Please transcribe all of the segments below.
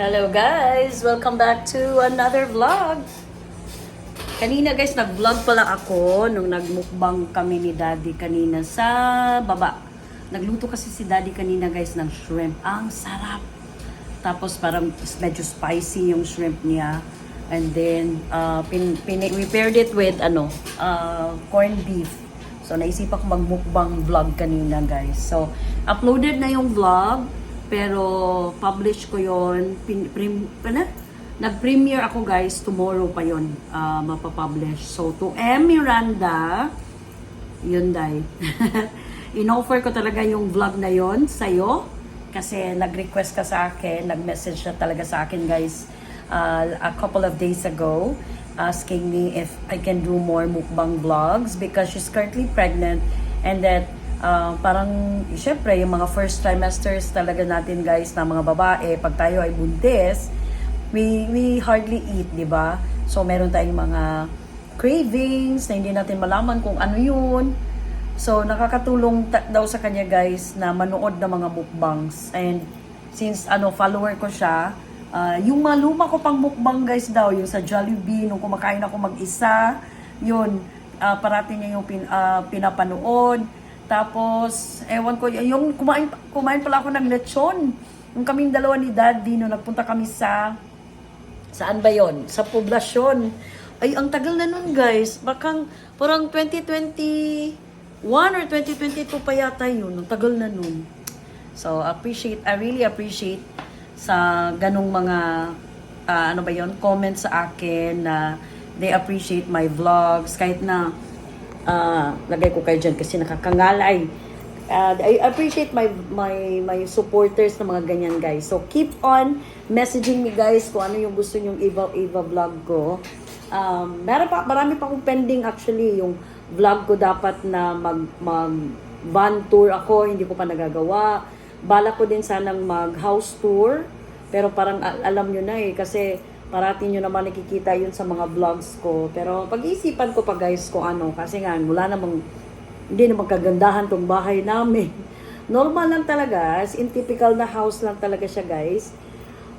Hello guys! Welcome back to another vlog! Kanina guys, nag-vlog pala ako nung nagmukbang kami ni Daddy kanina sa baba. Nagluto kasi si Daddy kanina guys ng shrimp. Ang sarap! Tapos parang medyo spicy yung shrimp niya. And then, uh, pin, pin, we paired it with ano, uh, corned beef. So, naisip ako magmukbang vlog kanina, guys. So, uploaded na yung vlog, pero publish ko yon pin, prim, ano? Nag-premiere ako, guys. Tomorrow pa yon uh, mapapublish. So, to M. Miranda, yun, Day. In-offer ko talaga yung vlog na yon sa'yo. Kasi nag-request ka sa akin, nag-message siya talaga sa akin, guys, uh, a couple of days ago asking me if I can do more mukbang vlogs because she's currently pregnant and that uh, parang syempre yung mga first trimesters talaga natin guys na mga babae pag tayo ay buntis we we hardly eat di ba? So meron tayong mga cravings na hindi natin malaman kung ano yun. So nakakatulong daw sa kanya guys na manood ng mga mukbangs. And since ano follower ko siya Ah, yung maluma ko pang mukbang guys daw, yung sa Jollibee, nung kumakain ako mag-isa, yun, ah, parati niya yung pin, ah, pinapanood. Tapos, ewan ko, yung kumain, kumain pala ako ng lechon. Yung kaming dalawa ni Daddy, nung nagpunta kami sa, saan ba yon Sa poblasyon. Ay, ang tagal na nun guys. Bakang, parang 2021 or 2022 pa yata yun. Ang tagal na nun. So, appreciate, I really appreciate sa ganong mga ah, ano ba yon comments sa akin na they appreciate my vlogs kahit na ah, lagay ko kayo dyan kasi nakakangalay Ah, I appreciate my my my supporters na mga ganyan guys so keep on messaging me guys kung ano yung gusto nyong Eva Eva vlog ko um, meron pa marami pa akong pending actually yung vlog ko dapat na mag mag van tour ako hindi ko pa nagagawa Bala ko din sanang mag-house tour. Pero parang al- alam nyo na eh. Kasi parati nyo naman nakikita yun sa mga vlogs ko. Pero pag-iisipan ko pa guys kung ano. Kasi nga, wala namang, hindi namang kagandahan tong bahay namin. Normal lang talaga. As in typical na house lang talaga siya guys.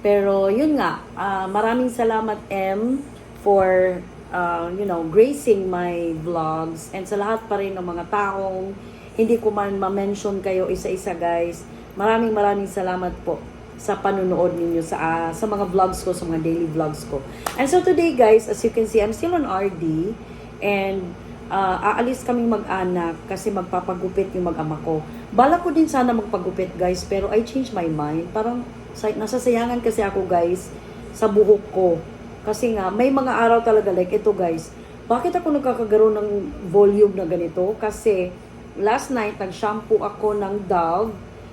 Pero yun nga, ah, maraming salamat M for uh, you know, gracing my vlogs and sa lahat pa rin ng mga taong hindi ko man ma-mention kayo isa-isa guys. Maraming maraming salamat po sa panunood ninyo sa ah, sa mga vlogs ko, sa mga daily vlogs ko. And so today guys, as you can see, I'm still on RD and ah, aalis kaming mag-anak kasi magpapagupit yung mag-ama ko. Bala ko din sana magpagupit guys, pero I changed my mind. Parang sa- nasasayangan kasi ako guys sa buhok ko. Kasi nga, may mga araw talaga like ito guys. Bakit ako nagkakagaroon ng volume na ganito? Kasi last night nag-shampoo ako ng Dove.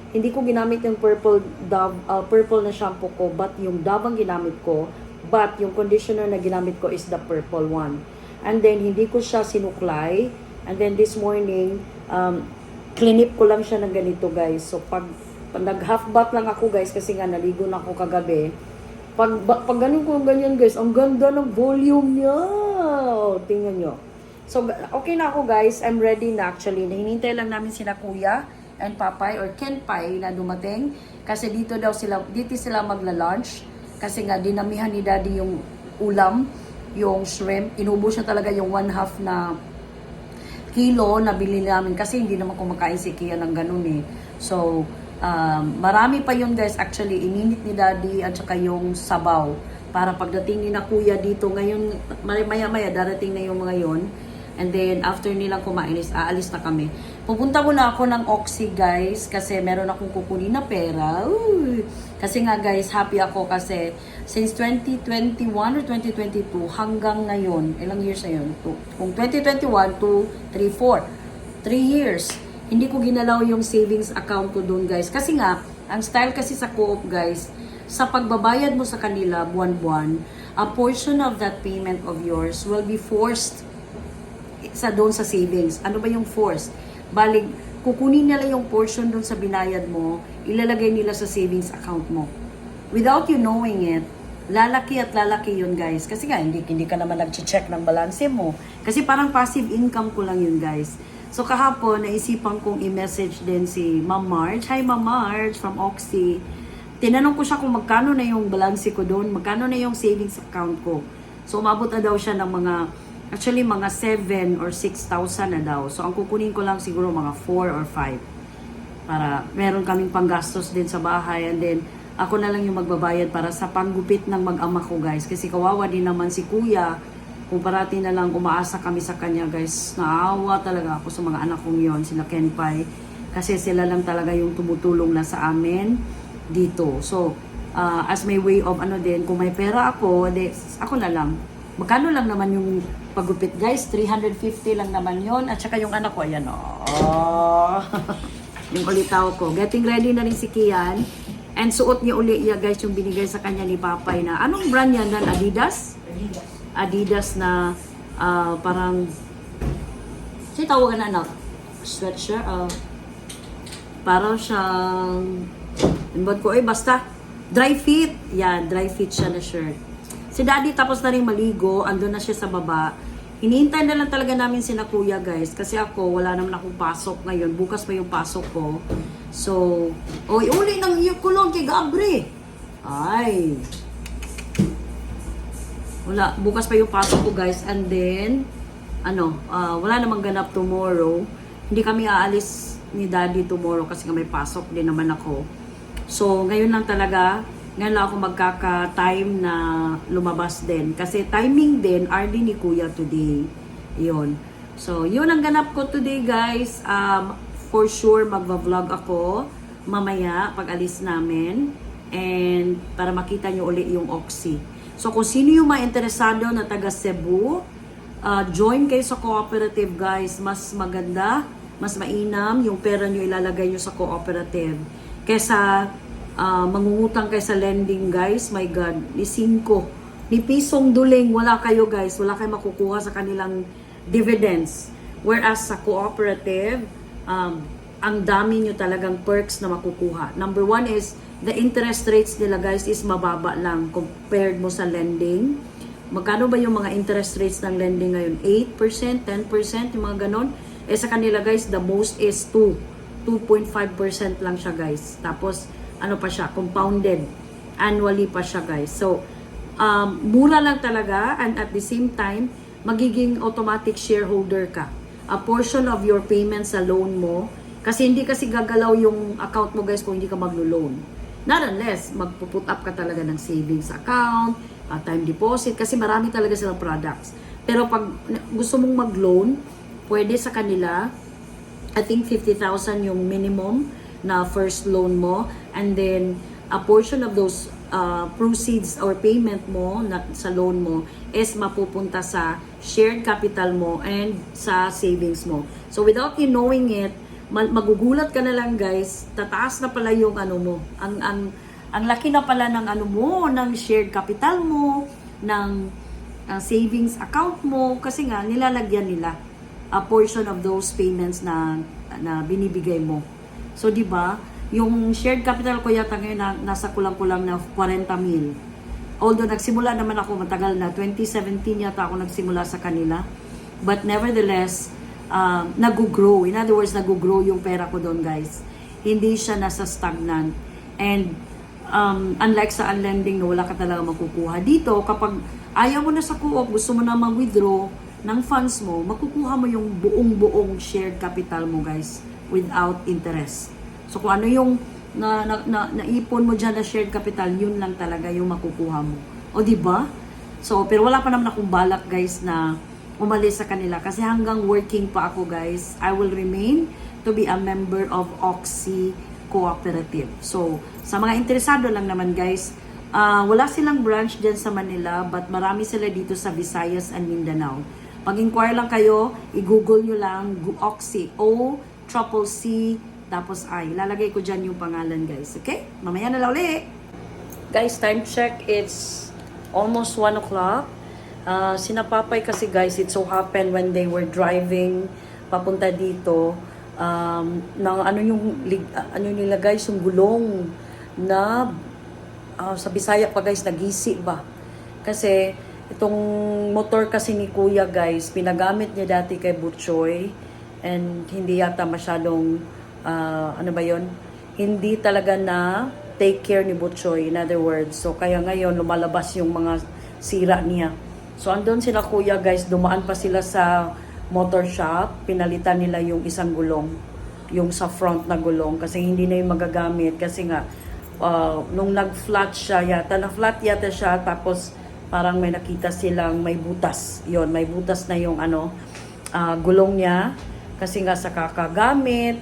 Hindi ko ginamit yung purple Dove, uh, purple na shampoo ko, but yung Dove ang ginamit ko. But yung conditioner na ginamit ko is the purple one. And then hindi ko siya sinuklay. And then this morning, um, cleanip ko lang siya ng ganito guys. So pag, pag nag-half bath lang ako guys kasi nga naligo na ako kagabi. Pag, pag ganun ko ganyan guys, ang ganda ng volume niya. Tingnan nyo. So, okay na ako guys. I'm ready na actually. Hinintay lang namin sila kuya and papay or kenpay na dumating. Kasi dito daw sila, dito sila magla-lunch. Kasi nga dinamihan ni daddy yung ulam, yung shrimp. Inubos siya talaga yung one half na kilo na bili namin kasi hindi naman kumakain si Kia ng ganun eh. So, um, marami pa yun guys. Actually, ininit ni Daddy at saka yung sabaw. Para pagdating ni na Kuya dito, ngayon, maya-maya darating na yung mga yon And then, after nilang kumain is aalis na kami. Pupunta muna ako ng Oxy, guys, kasi meron akong kukunin na pera. Uy! Kasi nga, guys, happy ako kasi since 2021 or 2022 hanggang ngayon, ilang years na yun? To- Kung 2021 to 3, 4, 3 years, hindi ko ginalaw yung savings account ko doon, guys. Kasi nga, ang style kasi sa co-op, guys, sa pagbabayad mo sa kanila buwan-buwan, a portion of that payment of yours will be forced sa doon sa savings. Ano ba yung force? Balik, kukunin nila yung portion doon sa binayad mo, ilalagay nila sa savings account mo. Without you knowing it, lalaki at lalaki yun guys. Kasi nga, hindi, hindi ka naman nag-check ng balanse mo. Kasi parang passive income ko lang yun guys. So kahapon, naisipan kong i-message din si Ma'am Marge. Hi Ma'am Marge from Oxy. tinanong ko siya kung magkano na yung balance ko doon, magkano na yung savings account ko. So, umabot na daw siya ng mga, actually mga 7 or 6,000 na daw. So, ang kukunin ko lang siguro mga 4 or 5 para meron kaming panggastos din sa bahay. And then ako na lang yung magbabayad para sa panggupit ng mag-ama ko guys. Kasi kawawa din naman si kuya. Kung parati na lang umaasa kami sa kanya guys naawa talaga ako sa mga anak kong yon sila Kenpai kasi sila lang talaga yung tumutulong na sa amin dito. So uh, as my way of ano din kung may pera ako de, ako na lang magkano lang naman yung paggupit guys 350 lang naman yon at saka yung anak ko ayan oh yung ulitaw ko. Getting ready na rin si Kian. And suot niya uli niya guys yung binigay sa kanya ni Papay na anong brand yan dan Adidas? Adidas na ah, parang si tawagan na ano? Sweatshirt? ah parang siyang ano ko eh basta dry fit. Yan, dry fit siya na shirt. Si Daddy tapos na rin maligo, andun na siya sa baba. Hinihintay na lang talaga namin sina kuya guys kasi ako wala naman akong pasok ngayon. Bukas pa yung pasok ko. So, oy, uli ng iyo kulong kay Gabri. Ay. Wala, bukas pa yung pasok ko guys. And then, ano, ah, wala namang ganap tomorrow. Hindi kami aalis ni Daddy tomorrow kasi may pasok din naman ako. So, ngayon lang talaga, ngayon lang ako magkaka-time na lumabas din. Kasi timing din, RD ni Kuya today. Yun. So, yun ang ganap ko today, guys. Um, for sure, magva-vlog ako mamaya pag alis namin. And para makita nyo uli yung Oxy. So, kung sino yung mga interesado na taga Cebu, uh, join kayo sa cooperative, guys. Mas maganda, mas mainam yung pera nyo ilalagay nyo sa cooperative. Kesa ah, mangungutang kayo sa lending, guys. My God, ni 5, ni pisong duling, wala kayo, guys. Wala kayo makukuha sa kanilang dividends. Whereas sa cooperative, um, ang dami nyo talagang perks na makukuha. Number one is, the interest rates nila guys is mababa lang compared mo sa lending. Magkano ba yung mga interest rates ng lending ngayon? 8%, 10%, yung mga ganon. Eh sa kanila guys, the most is 2. 2.5% lang siya guys. Tapos, ano pa siya, compounded. Annually pa siya guys. So, um, mura lang talaga and at the same time, magiging automatic shareholder ka. A portion of your payments sa loan mo, kasi hindi kasi gagalaw yung account mo guys kung hindi ka maglo-loan. Not unless magpuput up ka talaga ng savings account, uh, time deposit, kasi marami talaga silang products. Pero pag gusto mong mag-loan, pwede sa kanila, I think 50,000 yung minimum na first loan mo and then a portion of those uh, proceeds or payment mo na, sa loan mo is mapupunta sa shared capital mo and sa savings mo. So without you knowing it, ma- magugulat ka na lang guys, tataas na pala yung ano mo. Ang ang ang laki na pala ng ano mo, ng shared capital mo, ng uh, savings account mo kasi nga nilalagyan nila a portion of those payments na na binibigay mo. So, di ba, yung shared capital ko yata ngayon na, nasa kulang-kulang na 40 mil. Although nagsimula naman ako matagal na, 2017 yata ako nagsimula sa kanila. But nevertheless, um, nag-grow. In other words, nag-grow yung pera ko doon, guys. Hindi siya nasa stagnant. And um, unlike sa unlending na wala ka talaga makukuha. Dito, kapag ayaw mo na sa co-op, gusto mo na mag-withdraw ng funds mo, makukuha mo yung buong-buong shared capital mo, guys, without interest. So, kung ano yung na, na, na, naipon mo dyan na shared capital, yun lang talaga yung makukuha mo. O, di ba? So, pero wala pa naman akong balak, guys, na umalis sa kanila. Kasi hanggang working pa ako, guys, I will remain to be a member of Oxy Cooperative. So, sa mga interesado lang naman, guys, ah, wala silang branch dyan sa Manila, but marami sila dito sa Visayas and Mindanao. Pag-inquire lang kayo, i-google nyo lang Oxy, O, triple C, tapos I. Lalagay ko dyan yung pangalan, guys. Okay? Mamaya na lang ulit. Guys, time check. It's almost 1 o'clock. Uh, sinapapay kasi guys, it so happened when they were driving papunta dito, um, ng ano yung, ah, ano nila guys, yung gulong na ah, sa Bisaya pa guys, nagisi ba? Kasi itong motor kasi ni Kuya guys, pinagamit niya dati kay Butchoy and hindi yata masyadong, ah, ano ba yon Hindi talaga na take care ni Butchoy, in other words. So, kaya ngayon, lumalabas yung mga sira niya. So, andun sila kuya guys, dumaan pa sila sa motor shop, pinalitan nila yung isang gulong, yung sa front na gulong, kasi hindi na yung magagamit, kasi nga, uh, nung nag-flat siya yata, na-flat yata siya, tapos parang may nakita silang may butas. yon may butas na yung ano, ah, gulong niya, kasi nga sa kakagamit,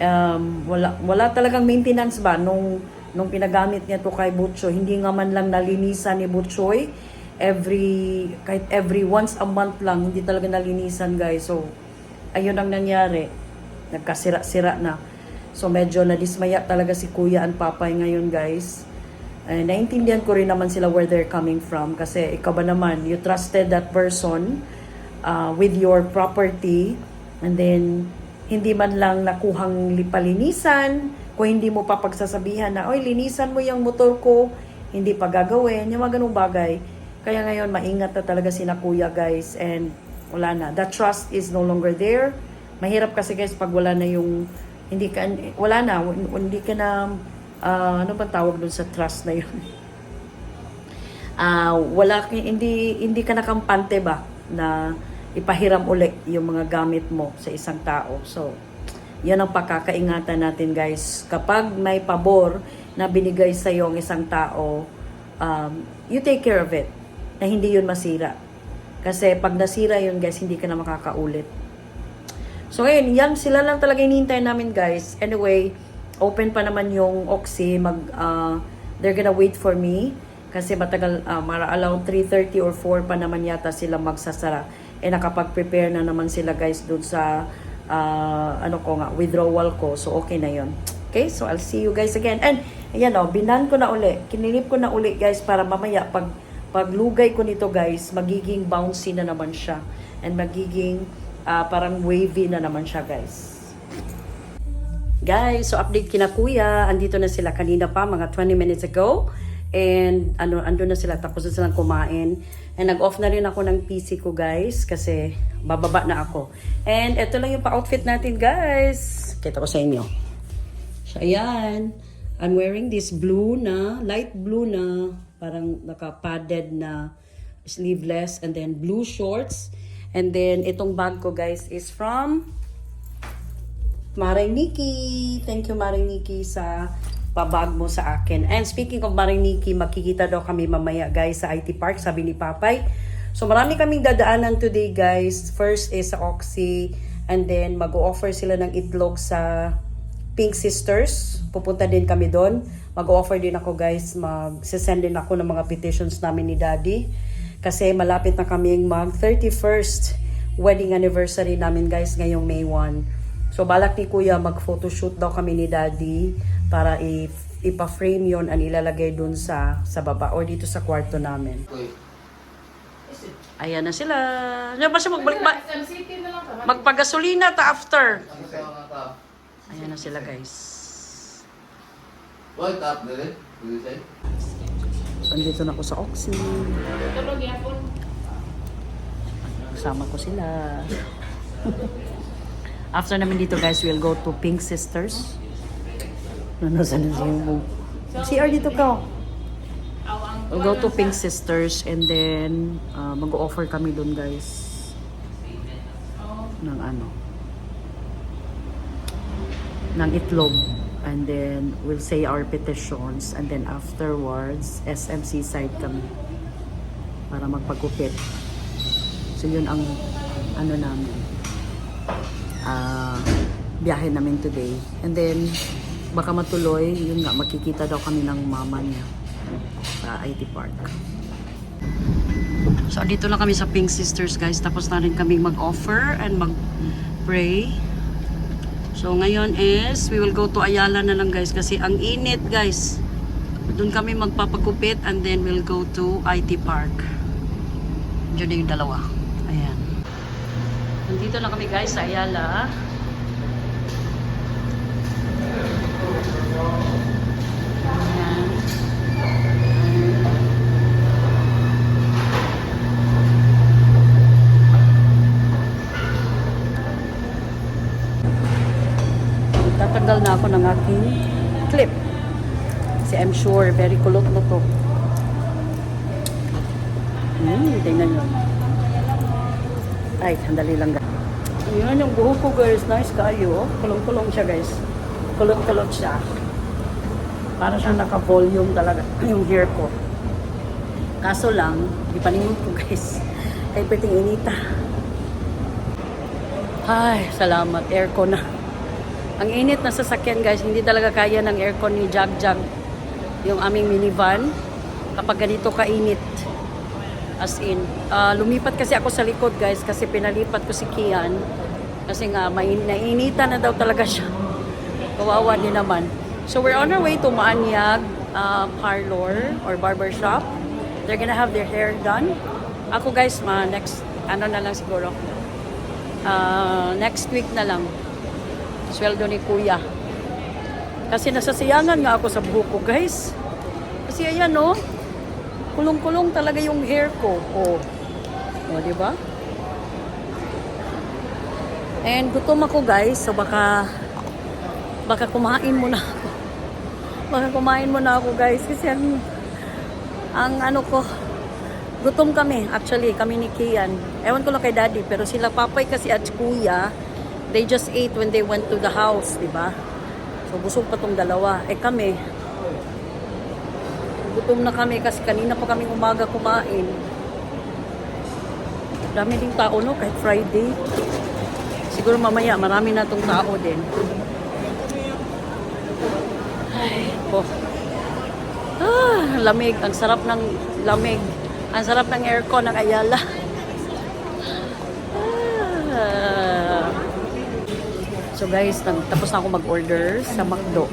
um, wala, wala talagang maintenance ba nung, nung pinagamit niya to kay Butchoy. Hindi nga man lang nalinisan ni Butchoy. Every, kahit every once a month lang, hindi talaga nalinisan guys. So, ayun ang nangyari. Nagkasira-sira na. So, medyo nadismaya talaga si Kuya and Papay ngayon guys. Eh, naintindihan ko rin naman sila where they're coming from. Kasi ikaw ba naman, you trusted that person uh, with your property and then hindi man lang nakuhang lipalinisan, kung hindi mo pa pagsasabihan na, oy, linisan mo yung motor ko, hindi pa gagawin, yung mga ganung bagay. Kaya ngayon, maingat na talaga si na kuya, guys, and wala na. The trust is no longer there. Mahirap kasi, guys, pag wala na yung, hindi ka, wala na, hindi ka na, ah, ano bang tawag dun sa trust na yun? ah wala hindi hindi ka nakampante ba na ipahiram uli yung mga gamit mo sa isang tao. So, yan ang pagkakaingatan natin guys. Kapag may pabor na binigay sa iyo ang isang tao, um, you take care of it. Na hindi yun masira. Kasi pag nasira yun guys, hindi ka na makakaulit. So ngayon, yan sila lang talaga inintay namin guys. Anyway, open pa naman yung Oxy. Mag, uh, they're gonna wait for me. Kasi matagal, uh, mara around 3.30 or 4 pa naman yata sila magsasara. Eh nakapag-prepare na naman sila guys doon sa uh, ano ko nga, withdrawal ko. So okay na yon Okay, so I'll see you guys again. And ayan o, binan ko na uli. Kinilip ko na uli guys para mamaya pag paglugay ko nito guys, magiging bouncy na naman siya. And magiging ah, parang wavy na naman siya guys. Guys, so update kina kuya. Andito na sila kanina pa, mga 20 minutes ago. And ano, ando na sila, tapos na silang kumain. And nag-off na rin ako ng PC ko guys, kasi bababa na ako. And ito lang yung pa-outfit natin guys. Kita ko sa inyo. So, ayan. I'm wearing this blue na, light blue na, parang naka-padded na sleeveless. And then blue shorts. And then, itong bag ko guys is from Maring Nikki. Thank you Maring Nikki sa pabag mo sa akin. And speaking of Maring Nikki, makikita daw kami mamaya guys sa IT Park, sabi ni Papay. So marami kaming dadaanan today guys. First is sa Oxy and then mag-offer sila ng itlog sa Pink Sisters. Pupunta din kami doon. Mag-offer din ako guys, mag-send din ako ng mga petitions namin ni Daddy. Kasi malapit na kaming mag 31st wedding anniversary namin guys ngayong May 1. So balak ni Kuya mag-photoshoot daw kami ni Daddy para i- ipa-frame yon and ilalagay dun sa sa baba or dito sa kwarto namin. Ayan na sila. Ano ba siya magbalik ba? Magpagasolina ta after. Ayan na sila guys. What up, say? So, andito na ako sa Oxy. Kasama ko sila. After namin dito guys, we'll go to Pink Sisters. Ano sa mo? CR dito ka. We'll go to Pink Sisters and then uh, mag-offer kami dun guys. Ng ano? Ng itlog. And then we'll say our petitions. And then afterwards SMC side kami. Para magpagupit. So yun ang ano namin. Ah biyahe namin today. And then baka matuloy yun nga makikita daw kami ng mama niya sa IT Park So, dito na kami sa Pink Sisters, guys. Tapos na rin kami mag-offer and mag-pray. So, ngayon is, we will go to Ayala na lang, guys. Kasi ang init, guys. Doon kami magpapagupit and then we'll go to IT Park. Diyan na yung dalawa. Ayan. Nandito na kami, guys, sa Ayala. Tatanggal na ako ng aking clip. Kasi I'm sure, very kulot na to. Hmm, tingnan nyo. Ay, sandali lang. Yun yung buhok ko guys. Nice kayo. Kulong-kulong siya guys. Kulot-kulot siya. Para siyang naka-volume talaga yung hair ko. Kaso lang, di paningon ko guys. Kay pwedeng inita. Ay, salamat. Aircon na. Ang init na sasakyan guys, hindi talaga kaya ng aircon ni Jag Jag. Yung aming minivan. Kapag ganito kainit. As in, ah, lumipat kasi ako sa likod guys kasi pinalipat ko si Kian. Kasi nga, may nainitan na daw talaga siya. Kawawa din naman. So we're on our way to Maanyag uh, parlor or barber shop. They're gonna have their hair done. Ako guys, ma next, ano na lang siguro. Ah, next week na lang. Sweldo ni kuya. Kasi nasasiyangan nga ako sa buhok ko guys. Kasi ayan no, kulong-kulong talaga yung hair ko. Oh. O, di ba? And gutom ako guys, so baka baka kumain muna Baka kumain muna ako guys kasi ang ang ano ko gutom kami actually kami ni Kian. Ewan ko lang kay daddy pero sila papay kasi at kuya they just ate when they went to the house, di ba? So busog pa tong dalawa. Eh kami gutom na kami kasi kanina pa kami umaga kumain. Dami ding tao no kahit Friday. Siguro mamaya marami na tong tao din. Po. Ah, lamig. Ang sarap ng lamig. Ang sarap ng aircon ng Ayala. Ah. So guys, tapos na ako mag-order sa McDo.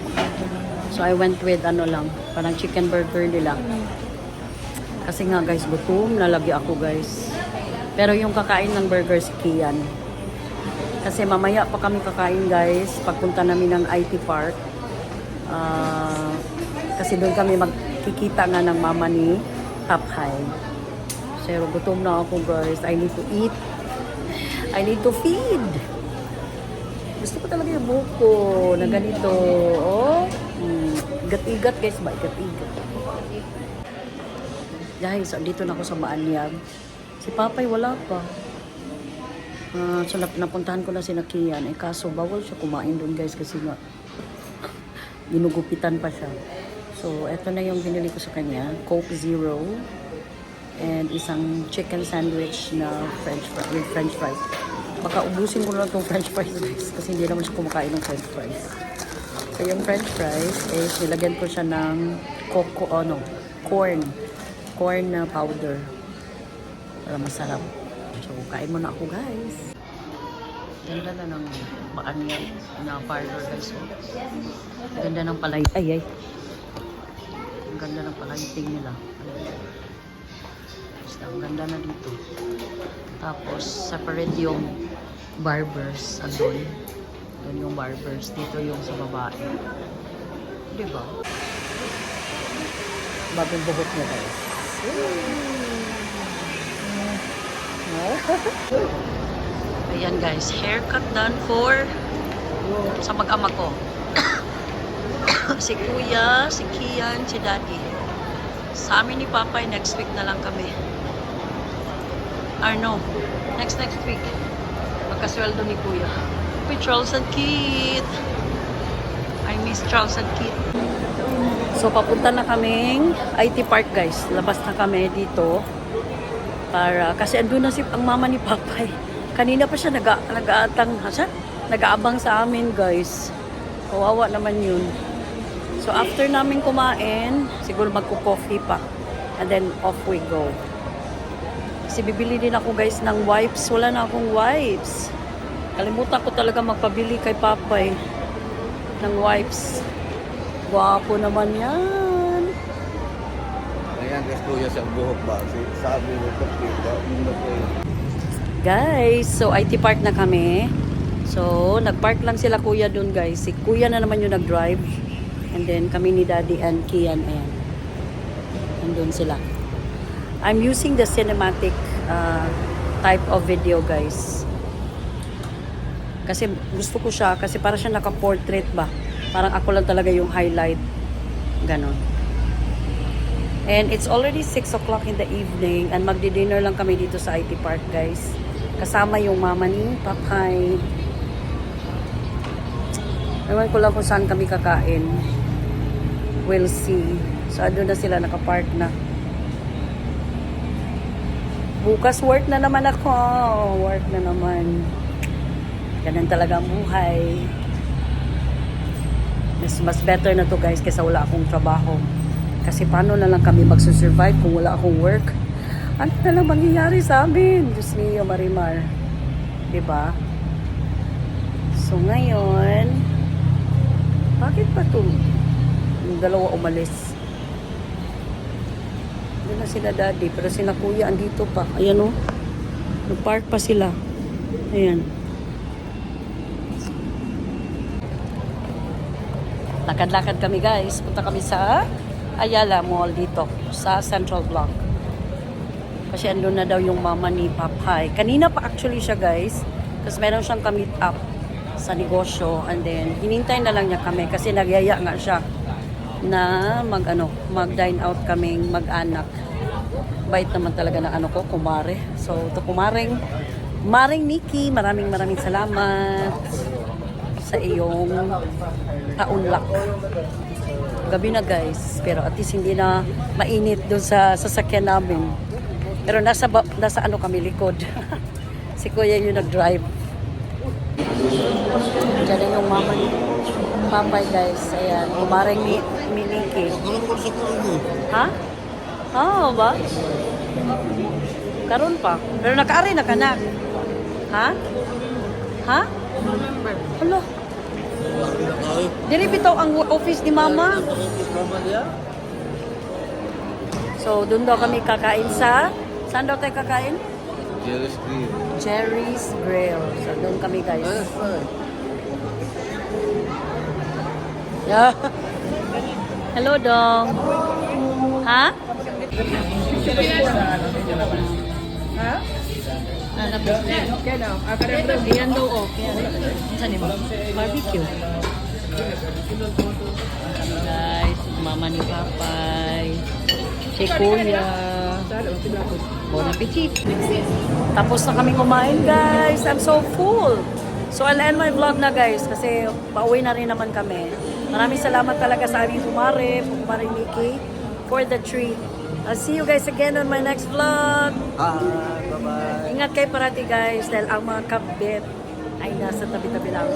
So I went with ano lang, parang chicken burger nila. Kasi nga guys, gutom na lagi ako guys. Pero yung kakain ng burger si Kian. Kasi mamaya pa kami kakain guys, pagpunta namin ng IT Park. Ah, kasi doon kami magkikita nga ng mama ni High. Pero gutom na ako guys. I need to eat. I need to feed. Gusto ko talaga yung buhok ko na ganito. Oh, mm, igat-igat guys ba? Igat-igat. Guys, dito na ako sa Maanyag. Si Papay wala pa. Ah, so nap- napuntahan ko na si Nakian. Eh kaso bawal siya kumain doon guys kasi nga ginugupitan pa siya. So eto na yung binili ko sa kanya. Coke Zero. And isang chicken sandwich na french fries, with french fries. Baka ubusin ko na lang itong french fries guys kasi hindi naman siya kumakain ng french fries. So yung french fries is nilagyan ko siya ng coco, ano, corn. Corn na powder. Para masarap. So kain muna ako guys. Ganda na ng baan na parlor guys. Oh. Ganda ng palay. Ay ay. Ang ganda ng palighting nila. Basta ang ganda na dito. Tapos separate yung barbers andun. Doon yung barbers. Dito yung sa babae. Di ba? Bagong buhok niya guys. Ayan guys, haircut done for sa mag-ama ko. si Kuya, si Kian, si Daddy. Sa amin ni Papay, next week na lang kami. Or no, next next week. Magkasweldo ni Kuya. Uy, Charles and Kit. I miss Charles and Kit. So, papunta na kaming IT Park, guys. Labas na kami dito. Para, kasi andun na si, ang mama ni Papay. Kanina pa siya nag nag-aatang, ha, siya? Nag-aabang sa amin, guys. Kawawa naman yun. So, after namin kumain, siguro magko-coffee pa. And then, off we go. Kasi bibili din ako, guys, ng wipes. Wala na akong wipes. Kalimutan ko talaga magpabili kay Papay ng wipes. Gwapo naman yan. Ayan, guys, kuya sa buhok ba? Sabi mo ko, diba? Guys, so IT park na kami. So, nagpark lang sila kuya dun guys. Si kuya na naman yung nag-drive. And then kami ni daddy and Kian and nandun sila. I'm using the cinematic uh, type of video guys. Kasi gusto ko siya kasi para siya naka-portrait ba. Parang ako lang talaga yung highlight. Ganon. And it's already 6 o'clock in the evening and magdi-dinner lang kami dito sa IT Park, guys. Kasama yung mama ni Papay. Ewan ko lang kung saan kami kakain. We'll see. So, ando na sila, nakapark na. Bukas work na naman ako. Work na naman. Ganun talaga buhay. Mas, mas better na to guys kaysa wala akong trabaho. Kasi paano na lang kami magsusurvive kung wala akong work? Ano na lang mangyayari sa amin? Diyos niyo, Marimar. ba? So ngayon, bakit ba to? Yung dalawa umalis. Doon na sila daddy, pero sila kuya andito pa. Ayan o. Nag-park pa sila. Ayan. Lakad-lakad kami guys. Punta kami sa Ayala Mall dito sa Central Block. Kasi andun na daw yung mama ni Papay. Kanina pa actually siya guys. Kasi meron siyang ka-meet up sa negosyo and then hinintay na lang niya kami kasi nagyaya nga siya na mag ano, mag dine out kaming mag-anak. Bait naman talaga ng ano ko, kumare. So, to kumaring Maring Nikki, maraming maraming salamat sa iyong taunlak. Gabi na guys, pero at least hindi na mainit doon sa sasakyan namin. Pero nasa, nasa ano kami likod. si Kuya yung nag-drive. Diyan na yung mama ni Papay guys. Ayan, kumaring ni, kulo? Ha? Oo ba? Karon pa. Pero nakaari na kanak. Ha? Ha? Ay, Dili bitaw ang office ni mama. So, doon daw kami kakain sa... Saan daw tayo kakain? Jerry's Grill. Jerry's Grill. So, doon kami guys. Yeah. Hello, Dong. Ha? Ha? Kaya daw. Kada Ayan daw, oh. Kaya, saan mo? Barbecue. Guys, mama ni Papay. Si Kuya. Bon appetit. Tapos na kami kumain guys. I'm so full. So I'll end my vlog na guys kasi pauwi na rin naman kami. Maraming salamat talaga sa aming kumare, kumare Nikki for the treat. I'll see you guys again on my next vlog. Bye-bye. Ingat kayo parati guys dahil ang mga kabit ay nasa tabi-tabi lang.